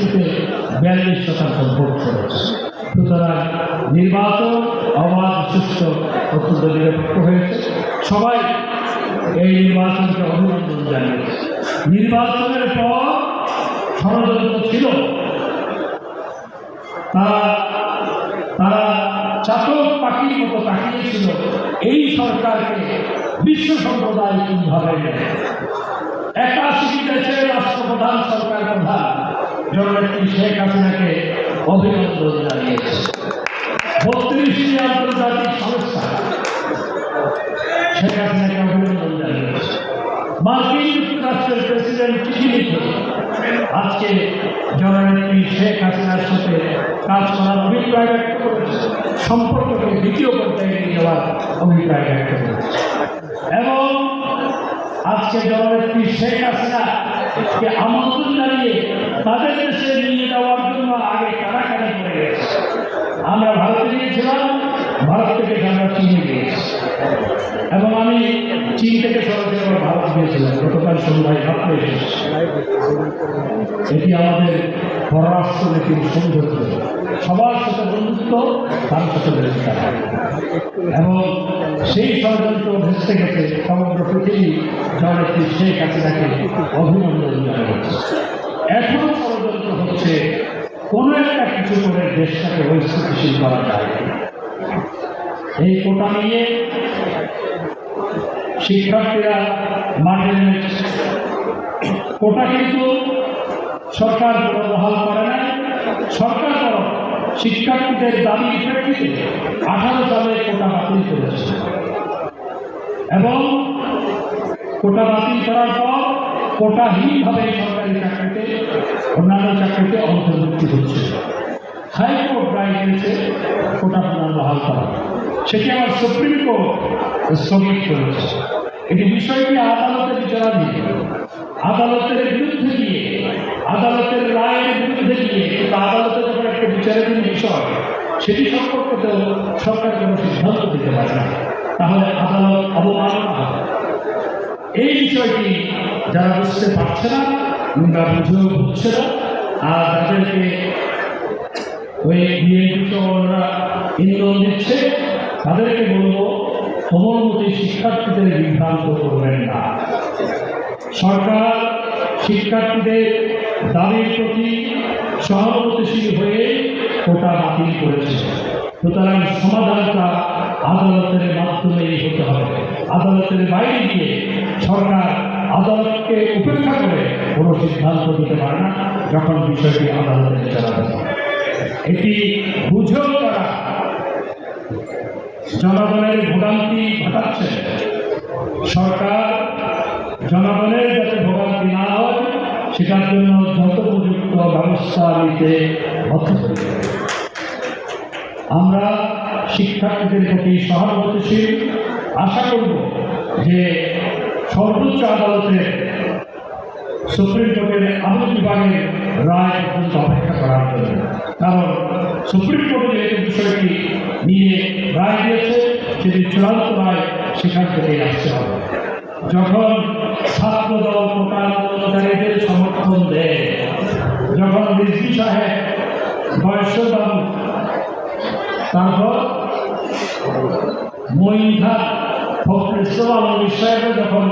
এসপিতে বিয়াল্লিশ শতাংশ ভোট করেছে। সুতরাং নির্বাচন অবাধ সুস্থ অত্যন্ত নিরপেক্ষ হয়েছে। সবাই এই নির্বাচনকে অভিনন্দন জানিয়েছে। নির্বাচনের পর ষড়যন্ত্র ছিল। তারা তারা চাতক পাখির মতো তাকিয়েছিল এই সরকারকে বিশ্ব সম্প্রদায় কীভাবে একাশি দেশের রাষ্ট্রপ্রধান সরকার প্রধান জননেত্রী শেখ হাসিনাকে অভিনন্দন জানিয়েছে। বত্রিশটি আন্তর্জাতিক সংস্থা শেখ হাসিনাকে অভিনন্দন জানিয়েছে। মার্কিন যুক্তরাষ্ট্রের প্রেসিডেন্ট চিঠি লিখে আজকে জননেত্রী শেখ হাসিনার সাথে কাজ করার অভিপ্রায় ব্যক্ত করেছে। সম্পর্ককে দ্বিতীয় পর্যায়ে নিয়ে যাওয়ার অভিপ্রায় ব্যক্ত করেছে। এবং আজকে জননেত্রী শেখ হাসিনাকে আমন্ত্রণ জানিয়ে তাদের সে নিয়ে যাওয়ার জন্য আগে কারাকারি করে গেছে। আমরা গিয়েছিলাম ভারত থেকে আমরা চীনে গিয়েছি। এবং আমি চীন থেকে সরাসরি আবার ভারত গিয়েছিলাম। গতকাল সন্ধ্যায় এসেছি। এটি আমাদের পররাষ্ট্র নীতির সৌন্দর্য সবার সাথে বন্ধুত্ব, তার সাথে বেশি এবং সেই ষড়যন্ত্র ভেসতে গেছে সমগ্র পৃথিবী জননেত্রী শেখ হাসিনাকে অভিনন্দন জানাচ্ছে। এখন ষড়যন্ত্র হচ্ছে, কোনো একটা কিছু করে দেশটাকে ঐস্থিতিশীল করা যায়। এই কোটা নিয়ে শিক্ষার্থীরা মাঠে নেমেছে। কোটা কিন্তু সরকার বহাল করে নাই। সরকার বরং শিক্ষার্থীদের দাবির প্রেক্ষিতে আঠারো সালে কোটা বাতিল করেছে। এবং কোটা বাতিল করার পর কোটাহীনভাবে সরকারি চাকরিতে, অন্যান্য চাকরিতে অন্তর্ভুক্তি হচ্ছে। হাইকোর্ট রায় দিয়েছে কোটা পুনর্বহাল করা। সেটি আমার সুপ্রিম কোর্ট স্থগিত করেছে। এটি বিষয়টি আদালতে বিচারাধীন আদালতের বিরুদ্ধে গিয়ে আদালতের রায়ের বিরুদ্ধে গিয়ে কিন্তু আদালতে যখন একটা বিচারাধীন বিষয়, সেটি সম্পর্কে তো সরকার কোনো সিদ্ধান্ত দিতে পারে না। তাহলে আদালত অবমাননা হবে। এই বিষয়টি যারা বুঝতে পারছে না কিংবা বুঝেও বুঝছে না, আর তাদেরকে ওই বিএনপি ওরা ইন্ধন দিচ্ছে তাদেরকে বলব কোমলমতি শিক্ষার্থীদের বিভ্রান্ত করবেন না। সরকার শিক্ষার্থীদের দাবির প্রতি সহানুভূতিশীল হয়ে কোটা বাতিল করেছে। সুতরাং সমাধানটা আদালতের মাধ্যমেই হতে হবে। আদালতের বাইরে গিয়ে সরকার আদালতকে উপেক্ষা করে কোনো সিদ্ধান্ত দিতে পারে না, যখন বিষয়টি আদালতে হবে। এটি বুঝেও তারা জনগণের ভোগান্তি ঘটাচ্ছে। সরকার জনগণের যাতে ভোগান্তি না হয়, সেটার জন্য যথোপযুক্ত ব্যবস্থা নিতে আমরা শিক্ষার্থীদের প্রতি সহানুভূতিশীল। আশা করব যে সর্বোচ্চ আদালতের সুপ্রিম কোর্টের আপিল বিভাগের রায় পর্যন্ত অপেক্ষা করার জন্য। কারণ সুপ্রিম কোর্ট যে বিষয়টি নিয়ে রায় দিয়েছে, সেটি চূড়ান্ত রায় সেখান থেকেই আসতে হবে। যখন ছাত্র দল আন্দোলনকারীদের সমর্থন দেয়, যখন রিজভি সাহেব বয়স্কবাবু তারপর মহিলা ফখরুল ইসলাম সাহেব যখন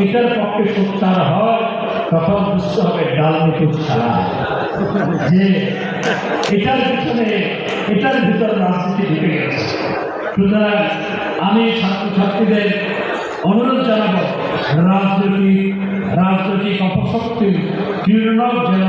এটার পক্ষে সত্যান হয়, তখন বুঝতে হবে ডাল মুখে ছাড়া। যে এটার পিছনে, এটার ভিতর রাজনীতি ঢুকে গেছে। সুতরাং আমি ছাত্রছাত্রীদের অনুরোধ জানাব, রাজনৈতিক রাজনৈতিক অপশক্তির তৃণমূল যেন